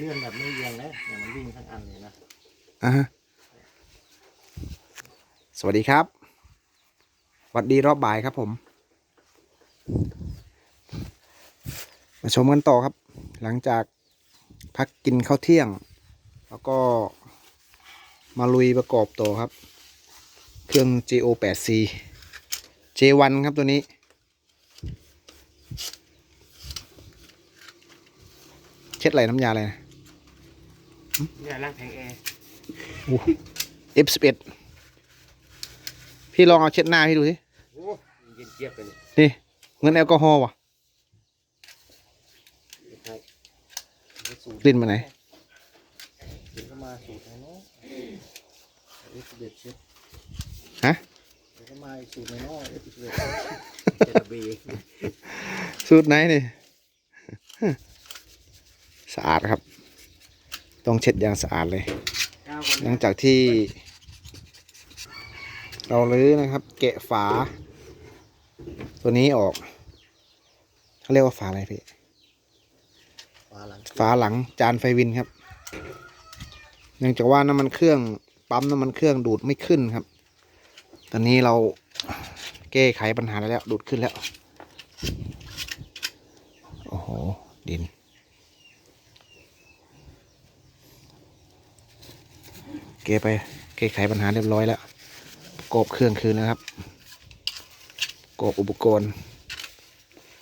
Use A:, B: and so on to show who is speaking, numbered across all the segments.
A: เลื่อนแบบไม่เอียงนะเนี่ยมันวิ่งทั้งอันเลยนะ
B: อ่าฮะสวัสดีครับสวัสดีรอบบ่ายครับผม มาชมกันต่อครับ หลังจากพักกินข้าวเที่ยง แล้วก็มาลุยประกอบต่อครับ เครื่อง JO8C J1 ครับตัวนี้เช็ดไหลน้ำยาอะไรนะ
A: เนี่ยร่างแทงแอร์
B: F11 พี่ลองเอาเช็ดหน้าพี่ดูสิ
A: โอ้เย็นเจี๊ยบไปเลย
B: นี่เหมือนแอลกอฮอล์ว่ะ
A: สูตร
B: กลิ่นมาไหน
A: ถึงก็มาสูตรไหนเนาะเอฟเด็ดเช็ด
B: ฮะ
A: เดี๋ยวก็มาสูตรไหนเนาะเอฟเด็ดเจ็ดบี
B: สูตรไหนนี่สะอาดครับ ต้องเช็ดอย่างสะอาดเลย
A: เก้าคน
B: หลังจากที่ เราลื้อนะครับ แกะฝา ตัวนี้ออกเขาเรียกว่าฝาอะไรพี่
A: ฝาหลัง
B: ฝาหลังจานไฟวินครับ เนื่องจากว่าน้ำมันเครื่องปั๊มน้ำมันเครื่องดูดไม่ขึ้นครับ ตอนนี้เราแก้ไขปัญหาได้แล้ว ดูดขึ้นแล้ว โอ้โห ดิน เกไปแก้ไขปัญหาเรียบร้อยแล้วประกอบเครื่องคืนแล้วครับประกอบอุปกรณ์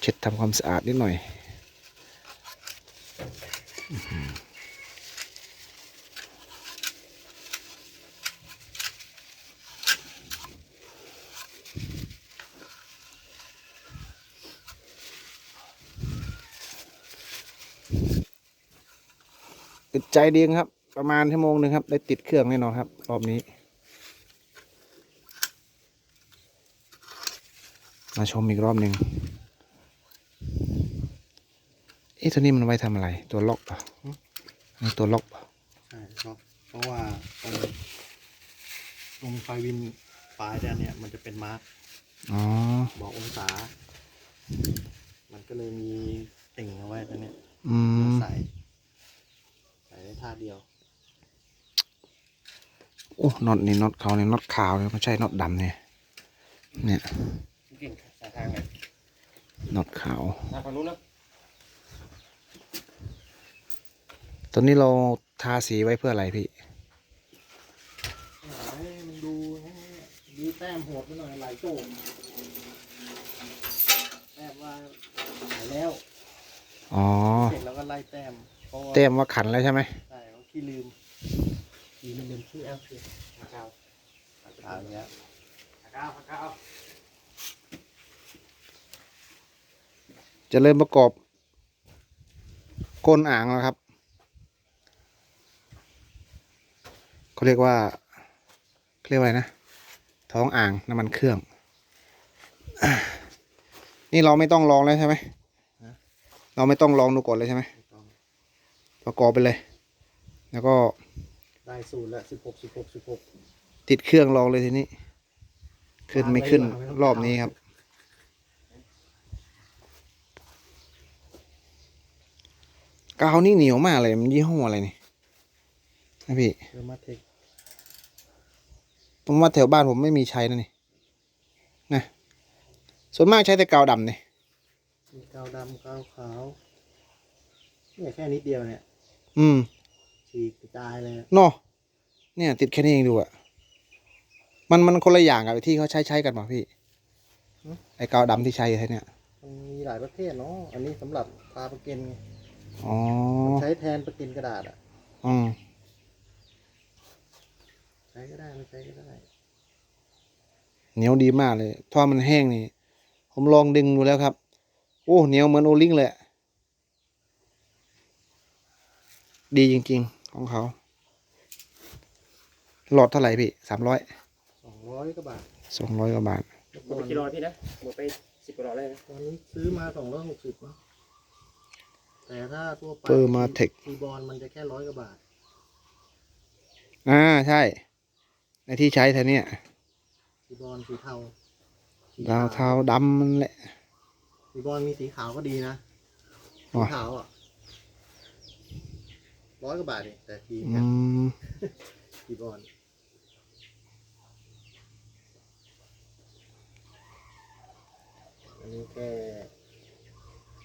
B: เช็ดทำความสะอาดนิดหน่อยติดใจดีครับ ประมาณชั่วโมงหนึ่งครับ ได้ติดเครื่องแน่นอนครับ รอบนี้ มาชมอีกรอบหนึ่งเอ๊ะตัวนี้มันไว้ทำอะไร ตัวล็อกป่ะอันนี้ตัวล็อกป่ะ
A: ใช่เพราะเพราะว่าตรงตรงไฟวินปลายด้านเนี่ยมันจะเป็นมาร์ก
B: อ๋อ
A: บอกองศา มันก็เลยมีติ่งเอาไว้ตรงเนี้ย
B: อืม
A: ใส่ใส่ได้ท่าเดียว
B: โอ้น็อตนี่น็อตเขาเนี่ยน็อตขาวเนี่ยไม่ใช่น็อตดำเนี่ยเนี่ย
A: เก่งสายทางไหน
B: น็อตขาว
A: ทางฝั่งนู้นนะ
B: ตอนนี้เราทาสีไว้เพื่ออะไรพี่
A: ให้มันดูให้ดีแต้มโหดไปหน่อยไหลโจมแต้มว่าหายแล้ว
B: อ๋อ
A: เสร็จแล้วก็ไล่แต้มเพราะว่า
B: เต็มว่าขันแล้วใช่ไหม
A: ใช่เขาขี้ลืม ขี้ลืมลืมชื่อแอปคืออาคาวอาคาเนี้ยอาคาวอาคา
B: จะเริ่มประกอบก้นอ่างแล้วครับเขาเรียกว่าเขาเรียกว่าอะไรนะ ท้องอ่างน้ำมันเครื่อง นี่เราไม่ต้องลองแล้วใช่ไหมเราไม่ต้องลองดูก่อนเลยใช่ไหมประกอบไปเลย แล้วก็
A: ได้สูตรละสิบหกสิบหกสิบหก
B: ติดเครื่องลองเลยทีนี้ ขึ้นไม่ขึ้น
A: วางไว้ดีกว่า
B: รอบนี้ครับ กาวนี่เหนียวมากเลยมันยี่ห้ออะไรนี่นะพี่
A: เรือมาเทค
B: ผมว่าแถวบ้านผมไม่มีใช้นะนี่นะส่วนมากใช้แต่กาวดำนี่
A: มีกาวดำกาวขาวเนี่ยแค่นิดเดียวเนี่ย
B: อืม
A: ฉีกกระจายเลย
B: เนาะเนี่ย ติดแค่นี้เองดูอะมันมันคนละอย่างกับที่เขาใช้ใช้กันป่ะพี่ ไอ้กาวดำที่ใช้ใช้เนี่ย
A: มันมีหลายประเภทเนาะอันนี้สำหรับทาประเก็นไง
B: อ๋อ
A: ใช้แทนประเก็นกระดาษอะ
B: อืม
A: ใช้ก็ได้ไม่ใช้ก็ได้
B: เหนียวดีมากเลยถ้ามันแห้งนี่ ผมลองดึงดูแล้วครับ โอ้เหนียวเหมือนโอลิงเลยอะดีจริง ๆ ของเขา หลอดเท่าไหร่พี่สามร้อย
A: สองร้อยกว่าบาท
B: สองร้อยกว่าบาท
C: หมดไปกี่ร้อยพี่นะหมดไปสิบกว่าร้อยเลยนะ
A: ตอนนี้ซื้อมาสองร้อยหกสิบเนาะแต่ถ้าทั่วไป
B: เปอร์มาเทค
A: ทีบอลมันจะแค่ร้อยกว่าบาท
B: อ่าใช่ ในที่ใช้แท่เนี้ย
A: ทีบอลสีเทาสี
B: ดาวเทาดำมันแหละ
A: ทีบอลมีสีขาวก็ดีนะสี
B: ว่ะ
A: ขาวอะ ร้อยกว่าบาทเองแต่ที
B: อืม
A: ทีบอลอันนี้แค่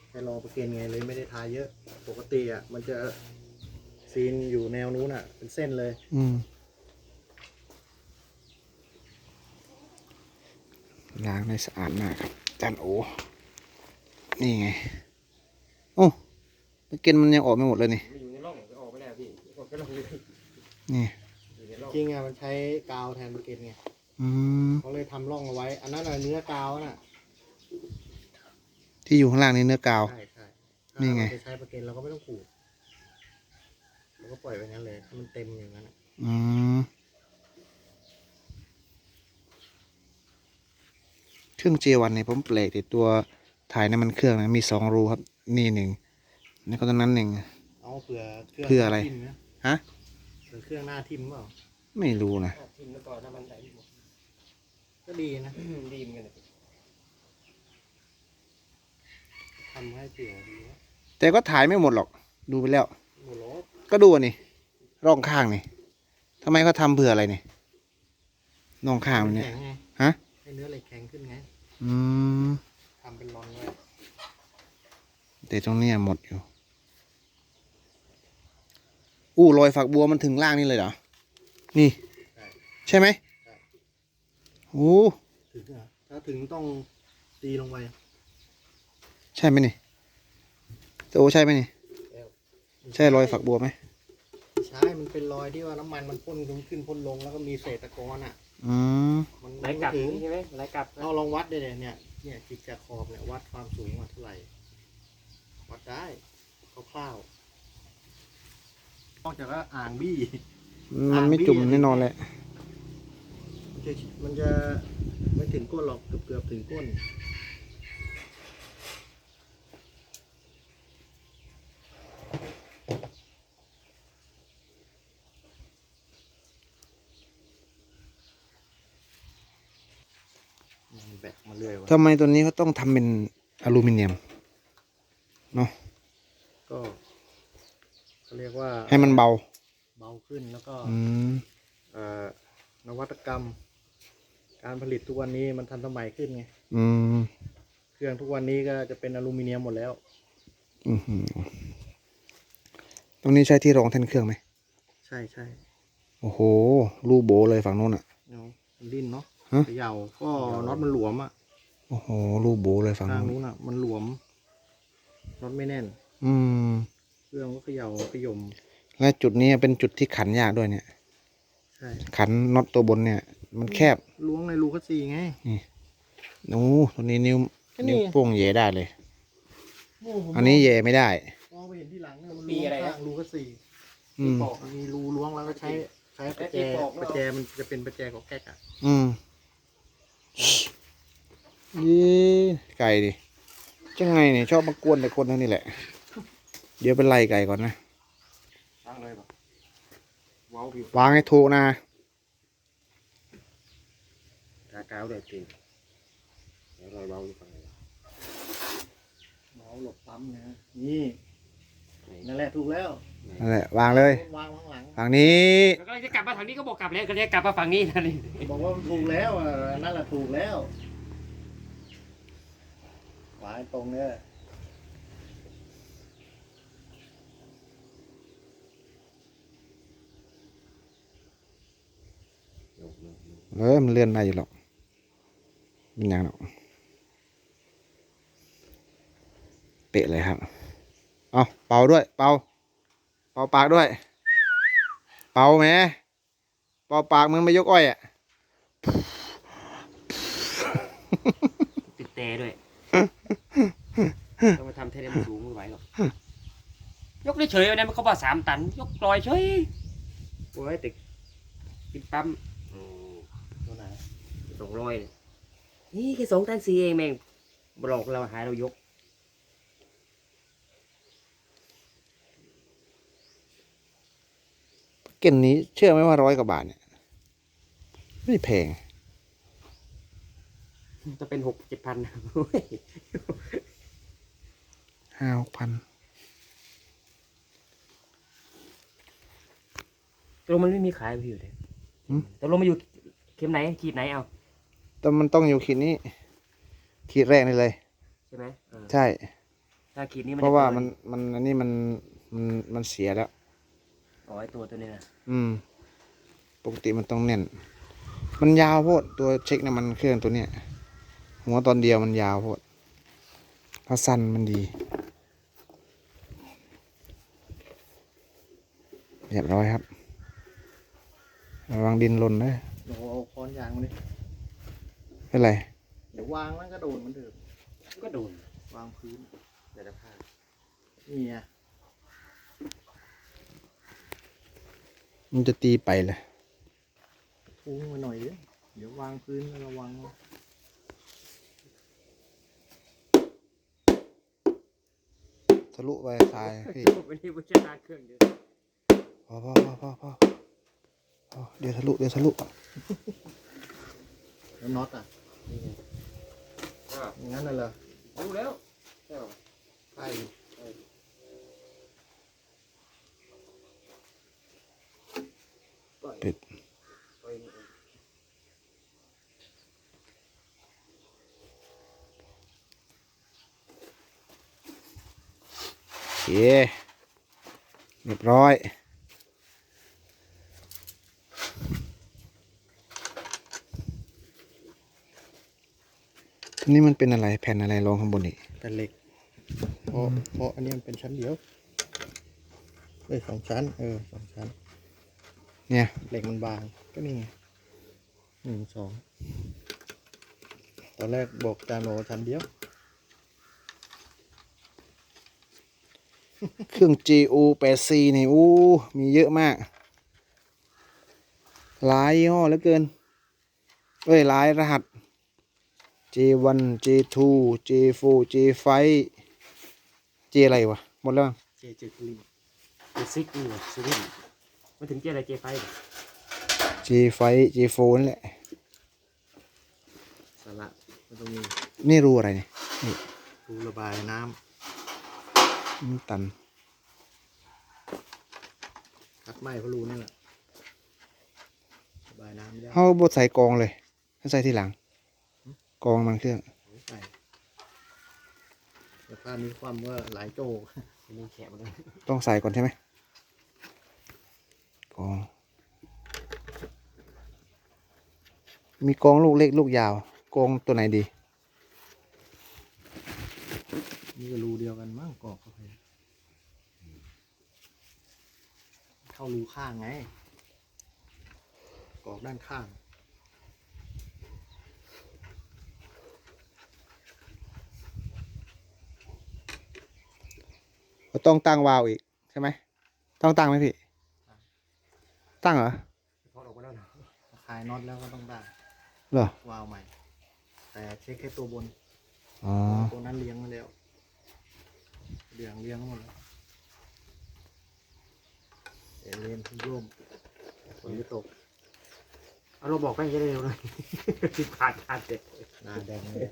A: แค่รอประเกณฑ์ไงเลยไม่ได้ทาเยอะ ปกติอะมันจะซีนอยู่แนวนู้นอะ เป็นเส้นเลย
B: อืมล้างได้สะอาดมากครับจานโอนี่ไง โอ้ปลาเกนมันยังออกไม่หมดเลยนี่
C: มั นี่อยู่ในร่องจริงอะ
A: มันใช้กาวแทนประเกณฑ์ไง
B: อืม
A: เขาเลยทำร่องเอาไว้ อันนั้นน่ะเนื้อกาวน่ะ
B: ที่อยู่ข้างล่างนี่เนื้อกาว
A: ใช่ใช่
B: นี่ไง
A: ถ้าเราจะใช้ประเกณฑ์เราก็ไม่ต้องขูดเราก็ปล่อยไปงั้นเลยถ้ามันเต็มอย่างนั้นอะ
B: อืมเครื่องเจวันเนี่ยผมแปลกแต่ตัวถ่ายน้ำมันเครื่องนะมีสองรูครับ นี่หนึ่งแล้วก็ตรงนั้นหนึ่ง
A: เอาเผื่อเครื่อง
B: เพื่ออะไร
A: ทิ่มนะ
B: ฮะ
A: เผื่อเครื่องหน้าทิ่มเปล่า
B: ไม่รู้นะ
C: ออกทิ้งแล้วก็น้ำมันไหลหมด
A: ก็ดีนะ
C: ดีเหมือนกันนะ
A: ทำให้เผื่อดีนะ
B: แต่ก็ถ่ายไม่หมดหรอก ดูไปแล้ว
A: หมดรถ
B: ก็ดูอันนี่ร่องข้างนี่ทำไมเขาทำเพื่ออะไรนี่น่องข้างมันเนี่ย
A: แข็งไง
B: ฮะ
A: ให้เนื้อเหล็กแข็งขึ้นไง
B: อืม
A: ทำเป็นรอนไว้
B: แต่ตรงเนี้ยหมดอยู่ อู้รอยฝักบัวมันถึงล่างนี่เลยเหรอ นี่ ใช่ไหม
A: ใช่
B: โอ้
A: ถึงเหรอถ้าถึงต้องตีลงไป
B: ใช่ไหมนี่โอ้ใช่ไหมนี่
A: แล้ว
B: ใช่รอยฝักบัวไหม
A: ใช่มันเป็นรอยที่ว่าน้ำมันมันพ่นขึ้นขึ้นพ่นลงแล้วก็มีเศษตะกอนอะ
B: อืม
A: มัน
C: ไหลกลับ
A: ถึง
C: ใช่ไหมไหลกลับนะ
A: เราลองวัดได้เลยเนี่ยเนี่ยจิกจากขอบเนี่ยวัดความสูงว่าเท่าไหร่ วัดได้คร่าวๆ นอกจากว่าอ่างบี้
B: มันไม่จุ่มแน่นอนแหละ
A: มันจะมันจะไม่ถึงก้นหรอกเกือบเกือบๆถึงก้นมันแบกมาเรื่อยวะ
B: ทำไมตัวนี้เขาต้องทำเป็นอลูมิเนียม
A: ก็เขาเรียก ว่า
B: ให้มันเบา
A: เบาขึ้นแล้วก็
B: อืม
A: เอ่อนวัตกรรม การผลิตทุกวันนี้มันทันสมัยขึ้นไง
B: อืม
A: เครื่องทุกวันนี้ก็จะเป็นอลูมิเนียมหมดแล้ว
B: อือหือตรงนี้ใช่ที่รองแท่นเครื่องไหม
A: ใช่ใช่
B: โอ้โหรูโบเลยฝั่งโน้นอะ
A: เนาะมันดิ้นเนาะ
B: ฮะ
A: เขย่าก็น็อตมันหลวมอะ
B: โอ้โหรูโบเลยฝั่ง
A: ทาง
B: โน้น
A: นู้นอะมันหลวมน็อตไม่แน่น
B: อืม
A: เครื่องก็เขย่าขยม
B: และจุดนี้เป็นจุดที่ขันยากด้วยเนี่ย
A: ใช่
B: ขันน็อตตัวบนเนี่ย มันแคบ
A: ล้วงในรูคัสซีไง
B: โอ้ตัวนี้นิ้ว
A: ก็นี่
B: นิ้วโป้งแย่ได้เลย
A: โอ้ผม
B: อันนี้แย่ไม่ได้
A: มองไปเห็นที่หลังเนี่ยมันล้วงข้างรูคัสซี
B: อืม
A: มันมีรูล้วงแล้วก็ใช้ใช้ประแจประแจมันจะเป็นประแจของแก๊กอะ
B: อืมยี่ไก่ดิจังไงเนี่ยชอบมากวนแต่คนเท่านี้แหละ เดี๋ยวเป็นไล่ไก่ก่อนนะ
C: ตั้งเลยปะว้าววิว
B: วางให้ถูกนะ
C: กากาวด้วยจริงเดี๋ยวรอยเบาอยู่ฝั่งไหนวะ
A: เมาหลบปั๊มนะนี่นั่นแหละถูกแล้ว
B: นั่นแหละวางเลย
A: วางข้างหลัง
B: ฝั่งนี้
C: แล้วก็จะกลับมาทางนี้ก็บอกกลับแล้วก็จะกลับมาฝั่งนี้นะนี่
A: บอกว่ามันถูกแล้วอะนั่นแหละถูกแล้ววางให้ตรงเนี่ย
B: เออมันเลื่อนได้อยู่หรอกเป็นอย่างหรอกเปะเลยครับ เอาเป่าด้วย เป่า เป่าปากด้วย เป่าแหมเป่าปากมึงไม่ยกอ้อยอะ
C: ติดแต่ด้วยต้องมาทำเทเลมันสูงไม่ไหวหรอก ยกได้เฉยๆวันนั้นมันเขาบอกสามตัน ยกลอยเฉย
A: โอ้ยติด
C: กินปั๊ม
A: ตัวไหน
C: สอง ร้อยเลยนี่แค่สองตันสี่เองแม่งบอกเราหายเรายก
B: เก่นนี้เชื่อไหมว่าร้อยกว่าบาทเนี่ย ไม่แพง
C: จะเป็นหกเจ็ดพัน
B: ห้าหกพัน
C: ตรงมันไม่มีขายพี่อยู่เลย
B: หืม
C: ตกลงมาอยู่เข็มไหนขีดไหนเอา
B: แต่มันต้องอยู่ขีดนี้ ขีดแรกนี่เลย
C: ใช่ไหมเออ
B: ใช่
C: ถ้าขีดนี้มัน
B: เพราะว่า
C: จกิ
B: มันมันอันนี้มันมันมันเสียแล้ว
C: อ๋อไอตัวตัวนี้นะ
B: อืม ปกติมันต้องแน่น มันยาวโพดตัวเช็คน้ำมันเครื่องตัวเนี้ยหัวตอนเดียวมันยาวโพดถ้าสั้นมันดีเรียบร้อยครับระวังดินหล่นนะ
A: เดี๋ยวเอาค้อนยางมาดิ
B: เป็นไร
A: เดี๋ยววางแล้วก็โดนเหมันเดิม
C: มันก็โดน
A: วางพื้น
C: แต่ละผ้า
A: นี่ไง
B: มันจะตีไปเลย
A: พุงมาหน่อยดิเดี๋ยววางพื้นแล้วระวัง
B: ทะลุไปทรายพี่
C: วันนี้ผู้ชนะเครื่องเดียว
B: พอพอพอพอพอพอเดี๋ยวทะลุเดี๋ยวทะลุ
A: แล้วน็อตอะ
C: นี่ไงอ่า
A: อย่างนั้นน่ะเหรอ
C: รู้แล้วใช่ป่ะ
A: ใช่
B: ปิด
C: ตัวเองเอง
B: โอเคเรียบร้อย นี่มันเป็นอะไรแผ่นอะไรรองข้างบนนี่
A: เป็นเหล็กเพราะเพราะอันนี้มันเป็นชั้นเดียวเอ้ยสองชั้น เออสองชั้น
B: เนี่ย
A: เหล็กมันบางก็นี่ไงหนึ่งสองตอนแรกบอกจานโอชั้นเดียว
B: เครื่อง GU 8 C นี่อู้มีเยอะมาก หลายยี่ห้อเหลือเกินเอ้ยหลายรหัส J1 J2 J4 J5 J อะไรวะ หมดแล้ว
A: เจเจคลี
C: เจซิกนี่ไงซูรินมาถึงเจอะไรเจไฟเหรอ
B: J5 J4 นั่นแหละ
A: สาระมันต้องมี
B: นี่รูอะไรเนี่ย
A: รูระบายน้
B: มันตันำ
A: คัดไม้เพราะรูนี่แหละระบายน้ำไม่ได้
B: เขาบดใส่กองเลยเขาใส่ทีหลัง กองมันเครื่อง
A: ใส่แต่ภาพนี้ความว่าหลายโจ
C: อันนี้แฉะหมดเลย
B: ต้องใส่ก่อนใช่ไหมกอง มีกองลูกเล็กลูกยาว กองตัวไหนดี
A: นี่ก็รูเดียวกันมั้งกรอกเข้าไปเข้ารูข้างไงกรอกด้านข้าง
B: เราต้องตั้งวาล์วอีกใช่ไหมต้องตั้งไหมพี่ ตั้งเหรอ
C: พอออกมาแล้วนะ
A: คลายน็อตแล้วก็ต้องได้
B: เหรอ
A: วาล์วใหม่ แต่เช็คแค่ตัวบน
B: อ๋อ
A: ตัวนั้นเลี้ยงมาแล้วเลี้ยงเลี้ยงหมดแล้วเอเลนทุกร่มฝนจะตก
C: เอาเราบอกไปจะได้เร็วหน่อยติดขาดขาดเด็ด
A: หนาแดงเลย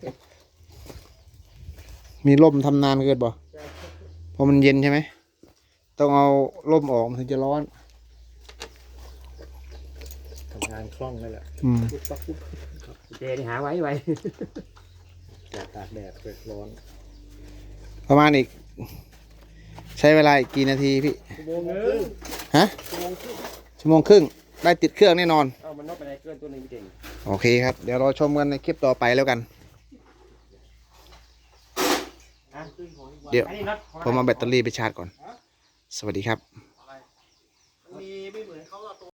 B: มีร่มทำนานเกินบ่เพราะมันเย็นใช่ไหม ต้องเอาร่มออกมันถึงจะร้อน
A: ทำงานคล่องเลยแหละ
B: อืม
A: ปุ๊บปั๊บปุ๊บ
C: เจนี่หาไว้ไว้
A: แดดตากแดดเปิดร้อน
B: ประมาณอีก ใช้เวลาอีกกี่นาทีพี่
C: ชั่วโมงนึง
B: ฮะชั่วโมงครึ่ง ได้ติดเครื่องแน่นอน
C: เอามันนอกไปไหนเกินตัวหนึงเก่ง
B: โอเคครับ เดี๋ยวเราชมกันในคลิปต่อไปแล้วกัน
C: อะ
B: เดี๋ยวผมเอาแบตเตอรี่ไปชาร์จก่อน สวัสดีครับ